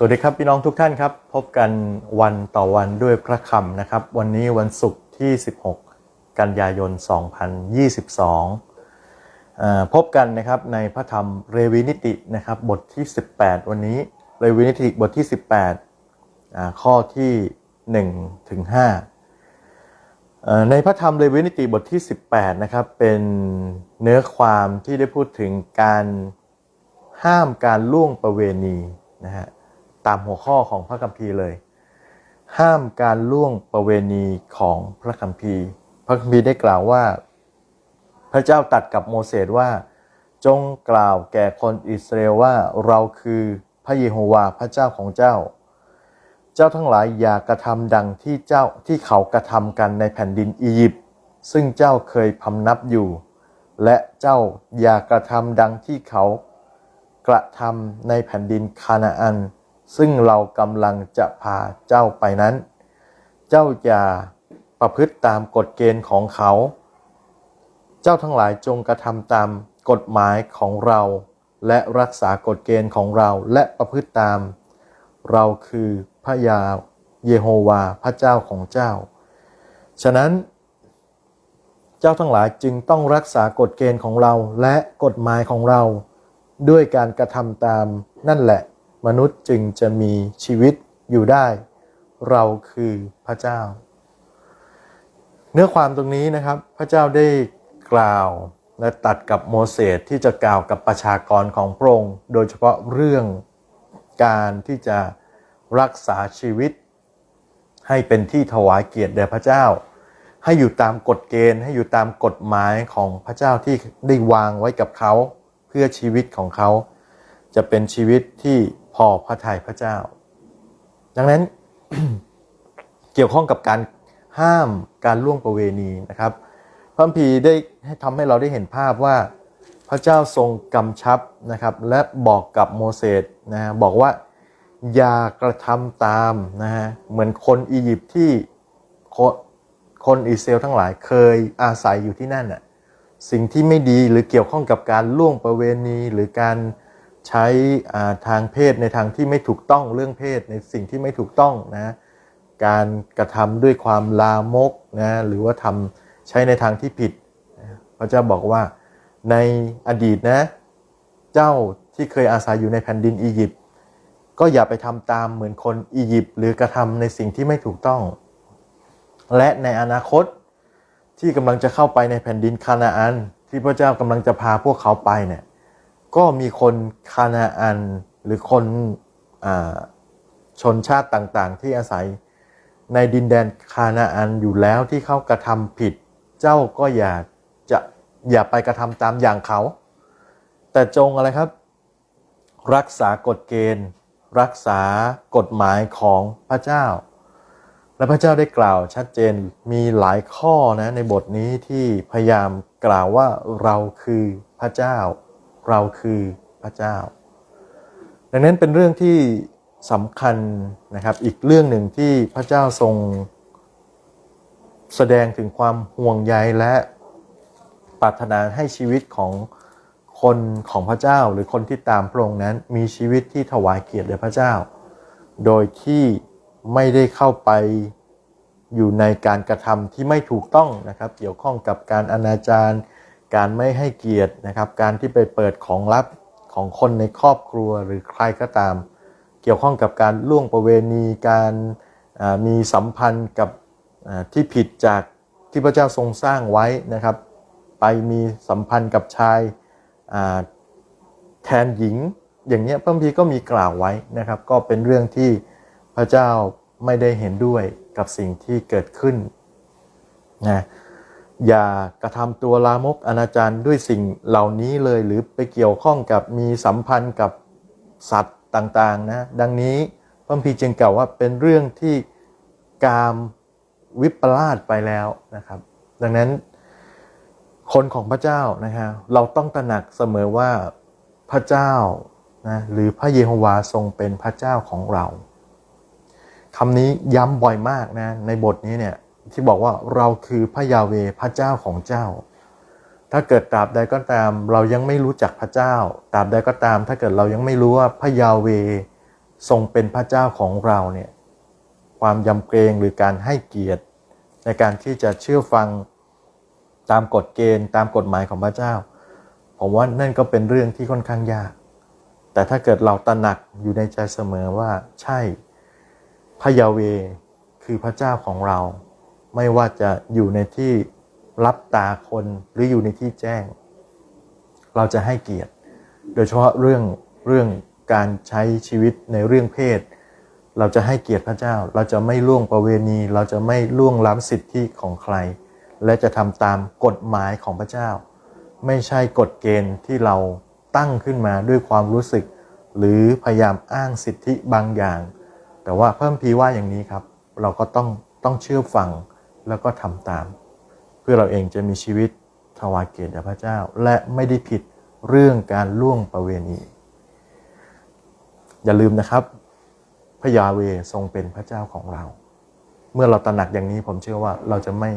สวัสดีครับพี่น้องทุกท่านครับ พบกันวันต่อวันด้วยพระคำนะครับ วันนี้วันศุกร์ที่ 16 กันยายน 2022อ่าพบกันนะครับในพระธรรมเรวินิตินะครับบทที่ 18 วันนี้เรวินิติบทที่ 18 ข้อที่1ถึง5ในพระธรรมเรวินิติบทที่ 18 นะครับ เป็นเนื้อความที่ได้พูดถึงการห้ามการล่วงประเวณีนะฮะ ตามหัวข้อของพระคัมภีร์เลย ห้ามการล่วงประเวณีของพระคัมภีร์ พระคัมภีร์ได้กล่าวว่า พระเจ้าตัดกับโมเสสว่า จงกล่าวแก่คนอิสราเอลว่าเราคือพระเยโฮวาห์พระเจ้าของเจ้า เจ้าทั้งหลายอย่ากระทำดังที่เจ้าที่เขากระทำกันในแผ่นดินอียิปต์ซึ่งเจ้าเคยพำนับอยู่ และเจ้าอย่ากระทำดังที่เขากระทำในแผ่นดินคานาอัน ซึ่งเรากำลังจะพาเจ้าไปนั้น เจ้าอย่าประพฤติตามกฎเกณฑ์ของเขา เจ้าทั้งหลายจงกระทำตามกฎหมายของเรา และรักษากฎเกณฑ์ของเราและประพฤติตาม เราคือพระยาเยโฮวาพระเจ้าของเจ้า ฉะนั้น เจ้าทั้งหลายจึงต้องรักษากฎเกณฑ์ของเราและกฎหมายของเรา ด้วยการกระทำตามนั่นแหละ มนุษย์จึงจะมีชีวิตอยู่ได้ เราคือพระเจ้า เนื้อความตรงนี้นะครับพระเจ้าได้กล่าวและตัดกับโมเสสที่จะกล่าวกับประชากรของพระองค์โดยเฉพาะเรื่องการที่จะรักษาชีวิต ให้เป็นที่ถวายเกียรติแด่พระเจ้า ให้อยู่ตามกฎเกณฑ์ ให้อยู่ตามกฎหมายของพระเจ้าที่ได้วางไว้กับเขา เพื่อชีวิตของเขา จะเป็นชีวิตที่ อพระทัยพระเจ้า ดังนั้นเกี่ยวข้องกับการห้ามการล่วงประเวณีนะครับ พระคัมภีได้ให้ทำให้เราได้เห็นภาพว่าพระเจ้าทรงกำชับนะครับ และบอกกับโมเสสนะบอกว่าอย่ากระทำตามนะฮะเหมือนคนอียิปต์ที่คนคนอิสราเอลทั้งหลายเคยอาศัยอยู่ที่นั่นน่ะสิ่งที่ไม่ดีหรือเกี่ยวข้องกับการล่วงประเวณีหรือการ ใช้ทางเพศในทางที่ไม่ถูกต้องเรื่องเพศในสิ่งที่ไม่ถูกต้องนะการกระทำด้วยความลามกนะหรือว่าทำใช้ในทางที่ผิดพระเจ้าบอกว่าในอดีตนะเจ้าที่เคยอาศัยอยู่ในแผ่นดินอียิปต์ก็อย่าไปทำตามเหมือนคนอียิปต์หรือกระทำในสิ่งที่ไม่ถูกต้อง และในอนาคตที่กำลังจะเข้าไปในแผ่นดินคานาอันที่พระเจ้ากำลังจะพาพวกเขาไปเนี่ย ก็มีคนคานาอันหรือคนอชนชาติต่างๆ ที่อาศัยในดินแดนคานาอันอยู่แล้วที่เขากระทำผิด เจ้าก็อย่าจะอย่าไปกระทำตามอย่างเขา แต่จงอะไรครับ รักษากฎเกณฑ์ รักษากฎหมายของพระเจ้า และพระเจ้าได้กล่าวชัดเจนมีหลายข้อนะในบทนี้ที่พยายามกล่าวว่าเราคือพระเจ้า เราคือพระเจ้า ดังนั้นเป็นเรื่องที่สำคัญนะครับ อีกเรื่องหนึ่งที่พระเจ้าทรง แสดงถึงความห่วงใยและปรารถนาให้ชีวิตของคนของพระเจ้าหรือคนที่ตามพระองค์นั้นมีชีวิตที่ถวายเกียรติแด่พระเจ้า โดยที่ไม่ได้เข้าไปอยู่ในการกระทำที่ไม่ถูกต้องนะครับ เกี่ยวข้องกับการอนาจาร การไม่ให้เกียรตินะครับ การที่ไปเปิดของลับของคนในครอบครัวหรือใครก็ตาม เกี่ยวข้องกับการล่วงประเวณี การมีสัมพันธ์กับที่ผิดจากที่พระเจ้าทรงสร้างไว้นะครับ ไปมีสัมพันธ์กับชายแทนหญิง อย่างเนี้ยพระคัมภีก็มีกล่าวไว้นะครับ ก็เป็นเรื่องที่พระเจ้าไม่ได้เห็นด้วยกับสิ่งที่เกิดขึ้นนะ อย่ากระทำตัวลามกอนาจารด้วยสิ่งเหล่านี้เลยหรือไปเกี่ยวข้องกับมีสัมพันธ์กับสัตว์ต่างๆนะดังนี้พระคัมภีจึงกล่าวว่าเป็นเรื่องที่กามวิปลาสไปแล้วนะครับ ดังนั้น คนของพระเจ้านะฮะเราต้องตระหนักเสมอว่าพระเจ้านะหรือพระเยโฮวาทรงเป็นพระเจ้าของเราคำนี้ย้ำบ่อยมากนะในบทนี้เนี่ย ที่บอกว่าเราคือพระยาเวพระเจ้าของเจ้า ถ้าเกิดตราบใดก็ตาม เรายังไม่รู้จักพระเจ้าตราบใดก็ตาม ถ้าเกิดเรายังไม่รู้ว่าพระยาเวทรงเป็นพระเจ้าของเราเนี่ยความยำเกรงหรือการให้เกียรติ ในการที่จะเชื่อฟังตามกฎเกณฑ์ ตามกฎหมายของพระเจ้า ผมว่านั่นก็เป็นเรื่องที่ค่อนข้างยาก แต่ถ้าเกิดเราตระหนักอยู่ในใจเสมอว่าใช่พระยาเวคือพระเจ้าของเรา ไม่ว่าจะอยู่ในที่รับตาคนหรืออยู่ในที่แจ้ง เราจะให้เกียรติ โดยเฉพาะเรื่องเรื่องการใช้ชีวิตในเรื่องเพศ เราจะให้เกียรติพระเจ้า เราจะไม่ล่วงประเวณี เราจะไม่ล่วงล้ำสิทธิของใคร และจะทำตามกฎหมายของพระเจ้า ไม่ใช่กฎเกณฑ์ที่เราตั้งขึ้นมาด้วยความรู้สึก หรือพยายามอ้างสิทธิบางอย่าง แต่ว่าเพิ่มพีว่าอย่างนี้ครับ เราก็ต้องต้องเชื่อฟัง แล้วก็ทำตาม เพื่อเราเองจะมีชีวิตถวายเกียรติแด่พระเจ้า และไม่ได้ผิดเรื่องการล่วงประเวณี อย่าลืมนะครับ พระยาเวทรงเป็นพระเจ้าของเรา เมื่อเราตระหนักอย่างนี้ผมเชื่อว่าเราจะไม่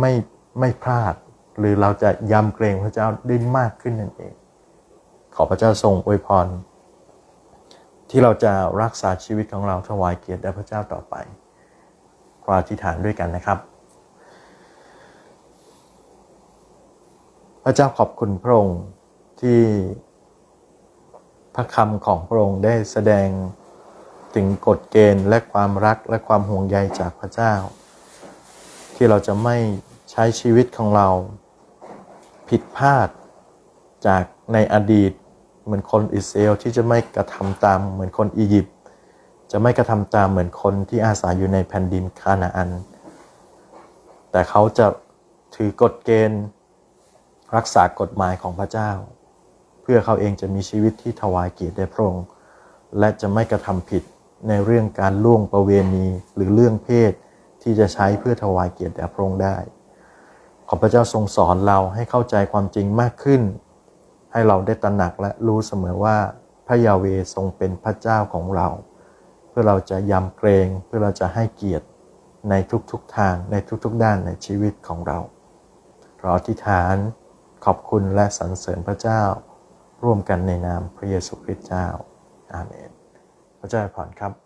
ไม่ไม่พลาด หรือเราจะยำเกรงพระเจ้าได้มากขึ้นนั่นเอง ขอพระเจ้าทรงอวยพรที่เราจะรักษาชีวิตของเราถวายเกียรติแด่พระเจ้าต่อไป ขออธิษฐานด้วยกันนะครับ พระเจ้าขอบคุณพระองค์ที่พระคำของพระองค์ได้แสดงถึงกฎเกณฑ์และความรักและความห่วงใยจากพระเจ้า ที่เราจะไม่ใช้ชีวิตของเราผิดพลาดจากในอดีตเหมือนคนอิสราเอลที่จะไม่กระทำตามเหมือนคนอียิปต์ จะไม่กระทำตามเหมือนคนที่อาศัยอยู่ในแผ่นดินคานาอัน แต่เขาจะถือกฎเกณฑ์ รักษากฎหมายของพระเจ้า เพื่อเขาเองจะมีชีวิตที่ถวายเกียรติแด่พระองค์ และจะไม่กระทำผิดในเรื่องการล่วงประเวณีหรือเรื่องเพศที่จะใช้เพื่อถวายเกียรติแด่พระองค์ได้ ขอพระเจ้าทรงสอนเราให้เข้าใจความจริงมากขึ้น ให้เราได้ตระหนักและรู้เสมอว่าพระยาเวทรงเป็นพระเจ้าของเรา พื่อเราจะยำเกรงเพื่อเราจะให้เกียรติในทุกๆทางในทุกๆ ด้านในชีวิตของเราเราอธิษฐานขอบคุณและสรรเสริญพระเจ้า ร่วมกันในนามพระเยซูคริสต์เจ้าอาเมนพระเจ้าอวยพรครับ